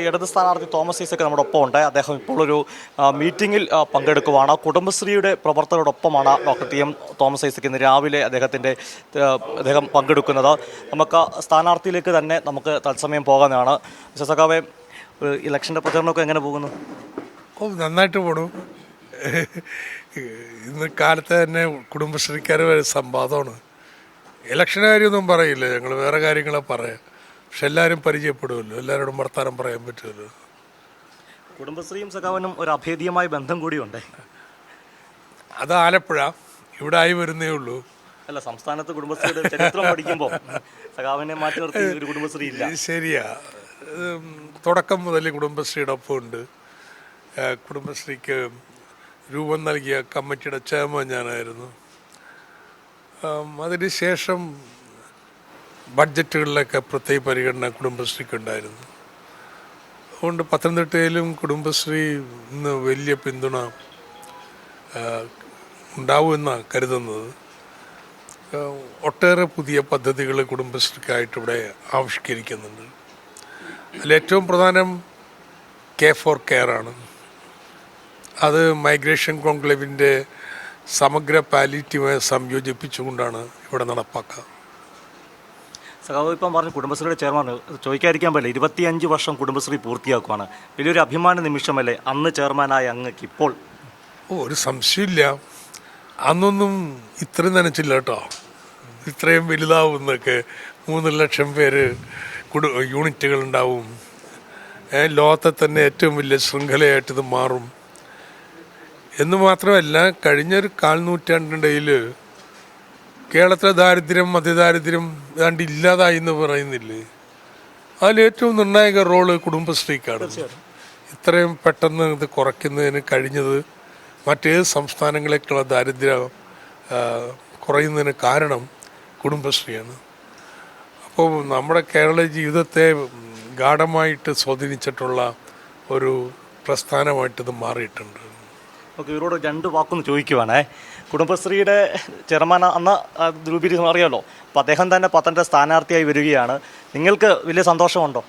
ഇടത് സ്ഥാനാർത്ഥി തോമസ് ഐസക് നമ്മുടെ ഒപ്പം ഉണ്ട് അദ്ദേഹം ഇപ്പോൾ ഒരു മീറ്റിംഗിൽ പങ്കെടുക്കുവാണ്. കുടുംബശ്രീയുടെ പ്രവർത്തകരോടൊപ്പമാണ് doctor T M Thomas Isaac ഇന്ന് രാവിലെ അദ്ദേഹത്തിന്റെ അദ്ദേഹം പങ്കെടുക്കുന്നത്. നമുക്ക് സ്ഥാനാർത്ഥിയിലേക്ക് തന്നെ നമുക്ക് തത്സമയം പോകാനാണ്. സഖാവെ ഇലക്ഷന്റെ പ്രചരണമൊക്കെ എങ്ങനെ പോകുന്നു? ഓ നന്നായിട്ട് പോണു. ഇന്ന് കാലത്ത് തന്നെ കുടുംബശ്രീക്കാർ സംവാദമാണ്. ഇലക്ഷൻ കാര്യമൊന്നും പറയില്ല. ഞങ്ങൾ വേറെ കാര്യങ്ങളെ പറയാം. പക്ഷെ എല്ലാവരും പരിചയപ്പെടുമല്ലോ. എല്ലാവരോടും വർത്താനം പറയാൻ പറ്റുമല്ലോ. കുടുംബശ്രീയും സഖാവനും ഒരു അഭേദ്യമായ ബന്ധം കൂടിയുണ്ട്. അത് ആലപ്പുഴ. ഇവിടെ ആയി വരുന്നേ ഉള്ളൂ. അല്ല സംസ്ഥാനത്ത് കുടുംബശ്രീയുടെ ചരിത്രം പഠിക്കുമ്പോൾ സഖാവിനെ മാറ്റി നിർത്തി ഒരു കുടുംബശ്രീ ഇല്ല ശരിയാ. തുടക്കം മുതൽ കുടുംബശ്രീയുടെ ഒപ്പം ഉണ്ട് കുടുംബശ്രീക്ക് രൂപം നൽകിയ കമ്മിറ്റിയുടെ ചെയർമാൻ ഞാനായിരുന്നു. ആം, അതിന് ശേഷം ബഡ്ജറ്റുകളിലൊക്കെ പ്രത്യേക പരിഗണന കുടുംബശ്രീക്ക് ഉണ്ടായിരുന്നു അതുകൊണ്ട് പത്തനംതിട്ടയിലും കുടുംബശ്രീ ഇന്ന് വലിയ പിന്തുണ ഉണ്ടാവുമെന്നാണ് കരുതുന്നത്. ഒട്ടേറെ പുതിയ പദ്ധതികൾ കുടുംബശ്രീക്കായിട്ട് ഇവിടെ ആവിഷ്കരിക്കുന്നുണ്ട് അതിലേറ്റവും പ്രധാനം കെ ഫോർ കെയർ ആണ് അത് മൈഗ്രേഷൻ കോൺക്ലേവിന്റെ സമഗ്ര പാലിറ്റീവ് സംയോജിപ്പിച്ചുകൊണ്ടാണ് ഇവിടെ നടപ്പാക്കുക. സഖാവ് ഇപ്പം പറഞ്ഞു കുടുംബശ്രീയുടെ ചെയർമാൻ ചോദിക്കാതിരിക്കാൻ പറ്റില്ല. ഇരുപത്തിയഞ്ച് വർഷം കുടുംബശ്രീ പൂർത്തിയാക്കുവാണ്. വലിയൊരു അഭിമാന നിമിഷമല്ലേ അന്ന് ചെയർമാനായ അങ്ങക്ക് ഇപ്പോൾ? ഒരു സംശയമില്ല. അന്നൊന്നും ഇത്രയും നനച്ചില്ല കേട്ടോ. ഇത്രയും വലുതാവുന്നൊക്കെ മൂന്ന് ലക്ഷം പേര് കുടു യൂണിറ്റുകൾ ഉണ്ടാവും. ലോകത്തെ തന്നെ ഏറ്റവും വലിയ ശൃംഖലയായിട്ട് ഇത് മാറും. എന്ന് മാത്രമല്ല കഴിഞ്ഞൊരു കാൽ നൂറ്റാണ്ടിനിടയിൽ കേരളത്തിലെ ദാരിദ്ര്യം മധ്യദാരിദ്ര്യം ഏതാണ്ട് ഇല്ലാതായി എന്ന് പറയുന്നില്ലേ? അതിൽ ഏറ്റവും നിർണായക റോൾ കുടുംബശ്രീക്കാണ്. ഇത്രയും പെട്ടെന്ന് ഇത് കുറയ്ക്കുന്നതിന് കഴിഞ്ഞത് മറ്റേത് സംസ്ഥാനങ്ങളേക്കുള്ള ദാരിദ്ര്യം കുറയുന്നതിന് കാരണം കുടുംബശ്രീയാണ്. അപ്പോൾ നമ്മുടെ കേരള ജീവിതത്തെ ഗാഠമായിട്ട് സ്വാധീനിച്ചിട്ടുള്ള ഒരു പ്രസ്ഥാനമായിട്ട് ഇത് മാറിയിട്ടുണ്ട്. നമുക്ക് ഇവരോട് രണ്ട് വാക്കൊന്ന് ചോദിക്കുവാണേ. കുടുംബശ്രീയുടെ ചെയർമാൻ അന്ന് ആ, രൂപീകരിച്ചത് അറിയാമല്ലോ അപ്പം അദ്ദേഹം തന്നെ പത്തനത്തെ സ്ഥാനാർത്ഥിയായി വരികയാണ്. നിങ്ങൾക്ക് വലിയ സന്തോഷമുണ്ടോ?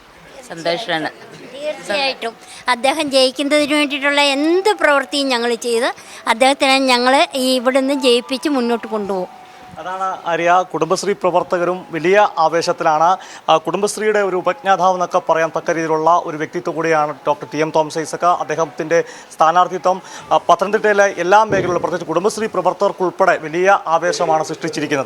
സന്തോഷമാണ് തീർച്ചയായിട്ടും. അദ്ദേഹം ജയിക്കുന്നതിന് വേണ്ടിയിട്ടുള്ള എന്ത് പ്രവൃത്തിയും ഞങ്ങൾ ചെയ്ത് അദ്ദേഹത്തിനെ ഞങ്ങൾ ഈ ഇവിടുന്ന് ജയിപ്പിച്ച് മുന്നോട്ട് കൊണ്ടുപോകും. അതാണ് അറിയ കുടുംബശ്രീ പ്രവർത്തകരും വലിയ ആവേശത്തിലാണ്. കുടുംബശ്രീയുടെ ഒരു ഉപജ്ഞാതാവ് എന്നൊക്കെ പറയാൻ തക്ക രീതിയിലുള്ള ഒരു വ്യക്തിത്വം കൂടിയാണ് doctor T M Thomas Isaac അദ്ദേഹത്തിന്റെ സ്ഥാനാർത്ഥിത്വം. പത്തനംതിട്ടയിലെ എല്ലാ മേഖലകളിലും പ്രത്യേകിച്ച് കുടുംബശ്രീ പ്രവർത്തകർക്കുൾപ്പെടെ വലിയ ആവേശമാണ് സൃഷ്ടിച്ചിരിക്കുന്നത്.